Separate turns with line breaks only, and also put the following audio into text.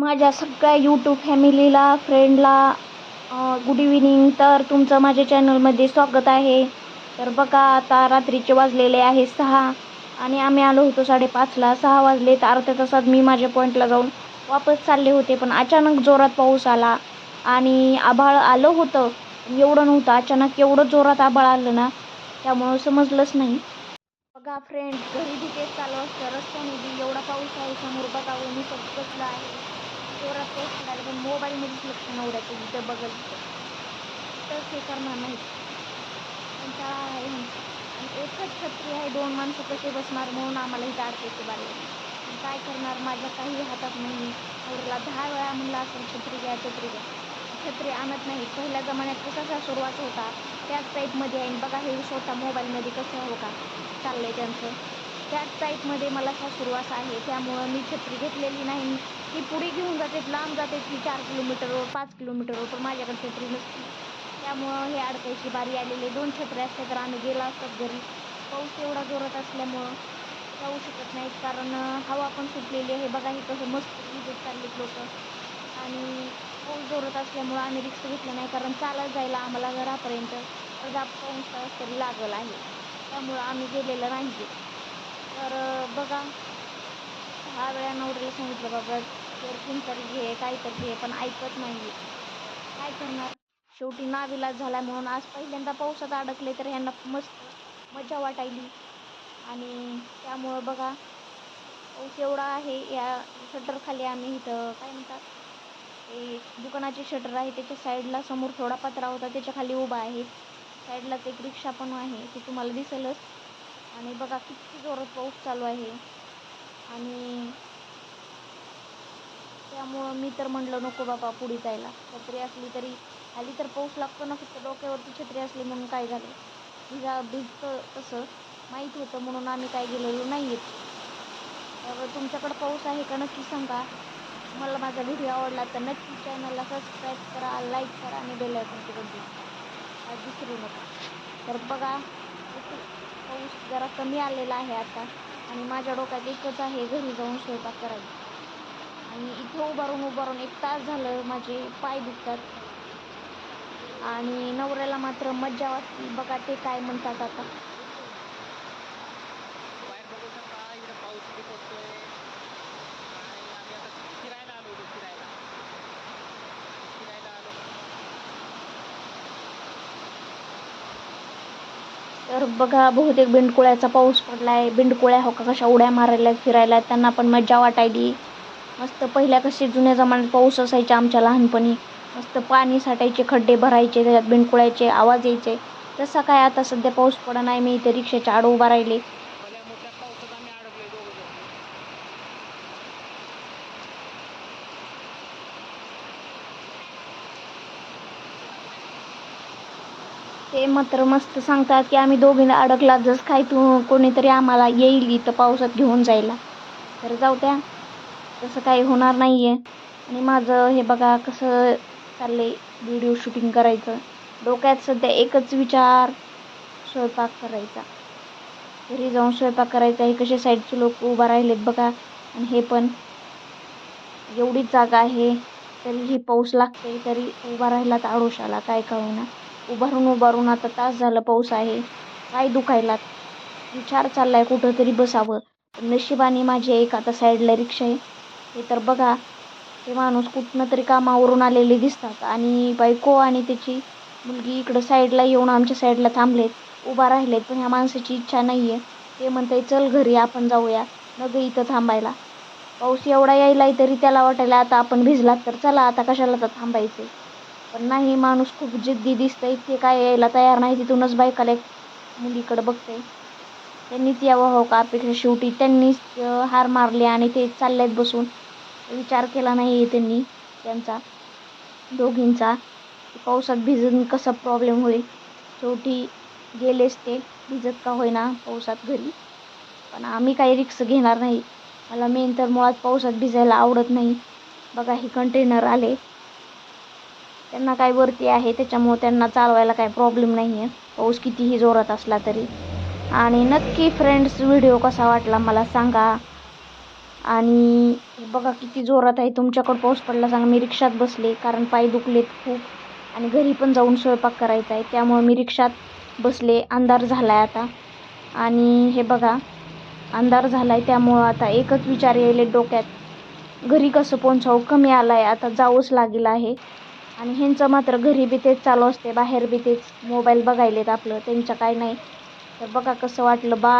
माझ्या सगळ्या यूट्यूब फॅमिलीला फ्रेंडला गुड इव्हिनिंग तर तुमचं माझ्या चॅनलमध्ये स्वागत आहे. तर बघा आता रात्रीचे वाजलेले आहे सहा आणि आम्ही आलो होतो साडेपाचला. सहा वाजले तर अर्ध्या तासात मी माझ्या पॉईंटला जाऊन वापस चालले होते पण अचानक जोरात पाऊस आला आणि आभाळ आलं होतं. एवढं नव्हतं अचानक एवढं जोरात आभाळ आलं ना त्यामुळं समजलंच नाही. बघा फ्रेंड घरी तिथेच चालू असतं. रस्त्याने बी एवढा पाऊस आहे समोर बघावं मी सगळं आहे. जोरात पाऊस पडायला पण मोबाईलमध्येच लक्ष नवड्याचं जिथं बघल तर ते करणार नाही. कंटाळा आहे आणि एकच छत्री आहे. दोन माणसं कसे बसणार म्हणून आम्हाला इथं अडकायचे बारे काय करणार? माझ्या काही हातात नाही. नवऱ्याला दहा वेळा म्हणलं असेल छत्री घ्या छत्री घ्या. छत्री आणत नाही. पहिल्या जमान्यात कसा सुरुवात होता? त्याच टाईपमध्ये आहे. बघा हे स्वतः मोबाईलमध्ये कसं हो का? आहे त्यांचं. त्याच टाईपमध्ये मला सुरुवात आहे. त्यामुळं मी छत्री घेतलेली नाही. ती पुढे घेऊन जाते लांब जाते ती चार किलोमीटरवर पाच किलोमीटरवर पण माझ्याकडे छत्री नसते. त्यामुळं हे अडकायची बारी आलेली दोन छत्र्या असते तर आम्ही गेलो असतात घरी. पाऊस एवढा जोरात असल्यामुळं जाऊ शकत नाहीत कारण हवा पण सुटलेली आहे. बघा हे कसं मस्त विजेत चाललेत लोक. आणि पाऊस जोरात असल्यामुळं आम्ही रिक्षा घेतलं नाही कारण चालत जायला आम्हाला घरापर्यंत अर्धा पाऊण तास तरी लागल आहे. त्यामुळं आम्ही गेलेलं नाही तर बघा. दहा वेळा नवऱ्याला सांगितलं बाबा जर्किन तरी घे काय तर घे पण ऐकत नाही काय करणार? शेवटी नाविलाज झाला म्हणून आज पहिल्यांदा पावसात अडकले तर ह्यांना मस्त मजा वाटायली. आणि त्यामुळं बघा पाऊस एवढा आहे या शटरखाली आम्ही इथं काय म्हणतात? ते दुकानाचे शटर आहे त्याच्या साईडला समोर थोडा पत्रा होता त्याच्याखाली उभा आहे. साईडलाच एक रिक्षा पण आहे ते तुम्हाला दिसेलच. आणि बघा किती जोरात पाऊस चालू आहे. आणि त्यामुळं मी तर म्हणलं नको बाबा पुढे जायला. छत्री असली तरी आली तर पाऊस लागतो ना फक्त डोक्यावरती छत्री असली म्हणून काय झालं? भिजा भिजतं तसं माहीत होतं म्हणून आम्ही काय गेलेलो नाही आहेत त्यावर तुमच्याकडं पाऊस आहे का नक्की सांगा. मला माझा व्हिडिओ आवडला तर नक्की चॅनलला सबस्क्राईब करा लाईक करा आणि बेल आयकॉनची घंटी आज विसरू नका. तर बघा पाऊस जरा कमी आलेला आहे आता आणि माझ्या डोक्यात एकच आहे घरी जाऊन स्वयंपाक करायचा. आणि इथे उभारून उभारून एक तास झालं माझे पाय दुखतात. आणि नवऱ्याला मात्र मज्जा वाटते. बघा ते काय म्हणतात आता. तर बघा बहुतेक बिंडकुळ्याचा पाऊस पडलाय. बिंडकुळ्या हो का कशा उड्या मारायला फिरायला त्यांना पण मज्जा वाटायली. मस्त पहिल्या कसे जुन्या जमान्यात पाऊस असायचे आमच्या लहानपणी. मस्त पाणी साठायचे खड्डे भरायचे त्याच्यात बिंडकुळ्याचे आवाज यायचे. तसा काय आता सध्या पाऊस पडा नाही मी इथे रिक्षाच्या आड उभा राहिले. ते मात्र मस्त सांगतात की आम्ही दोघींना अडकला जस काय तू कोणीतरी आम्हाला येईल इथं पावसात घेऊन जायला. तर जाऊ त्या तसं काही होणार नाही आहे आणि माझं हे बघा कसं चाललं आहे व्हिडिओ शूटिंग करायचं. डोक्यात सध्या एकच विचार स्वयंपाक करायचा. घरी जाऊन स्वयंपाक करायचा. हे कसे साईडचे लोक उभा राहिलेत बघा. आणि हे पण एवढीच जागा आहे तरीही पाऊस लागते तरी उभा राहिला तर आडोशाला. काय कळेना. उभारून उभारून आता तास झालं पाऊस आहे. काय दुखायला विचार चाललाय आहे कुठंतरी बसावं. नशिबाने माझी एक आता साईडला रिक्षा आहे. हे तर बघा ते माणूस कुठनं तरी कामावरून आलेले दिसतात. आणि बायको आणि त्याची मुलगी इकडं साईडला येऊन आमच्या साईडला थांबलेत उभा राहिलेत. पण ह्या माणसाची इच्छा नाही आहे ते म्हणते चल घरी आपण जाऊया. नग इथं थांबायला. पाऊस एवढा यायलाय तरी त्याला वाटायला आता आपण भिजलात तर चला आता कशाला तर थांबायचं पण नाही माणूस खूप जिद्दी दिसतंय. ते काय यायला तयार नाही. तिथूनच बायकाला एक मुलीकडं बघते त्यांनीच यावं हो का अपेक्षा शेवटी. त्यांनीच हार मारली आणि ते चाललेत बसून. विचार केला नाही आहे त्यांनी त्यांचा दोघींचा. पावसात भिजून कसा प्रॉब्लेम होईल? शेवटी गेलेच ते. भिजत का होईना पावसात घरी. पण आम्ही काही रिक्स घेणार नाही. मला मेन तर मुळात पावसात भिजायला आवडत नाही. बघा हे कंटेनर आले. त्यांना काय वरती आहे त्याच्यामुळं त्यांना चालवायला काय प्रॉब्लेम नाही आहे पाऊस कितीही जोरात असला तरी. आणि नक्की फ्रेंड्स व्हिडिओ कसा वाटला मला सांगा. आणि बघा किती जोरात आहे तुमच्याकडं पाऊस पडला सांगा. मी रिक्षात बसले कारण पाय दुखलेत खूप आणि घरी पण जाऊन स्वयंपाक करायचा आहे. त्यामुळं मी रिक्षात बसले. अंधार झाला आहे आता. आणि हे बघा अंधार झाला आहे त्यामुळं आता एकच विचार यायले डोक्यात. घरी कसं पोहोचावं? कमी आला आहे आता जावंच लागेल आहे. आणि ह्यांचं मात्र घरी बी तेच चालू असते बाहेर बी तेच. मोबाईल बघायलेत आपलं. त्यांचं काय नाही. तर बघा कसं वाटलं बा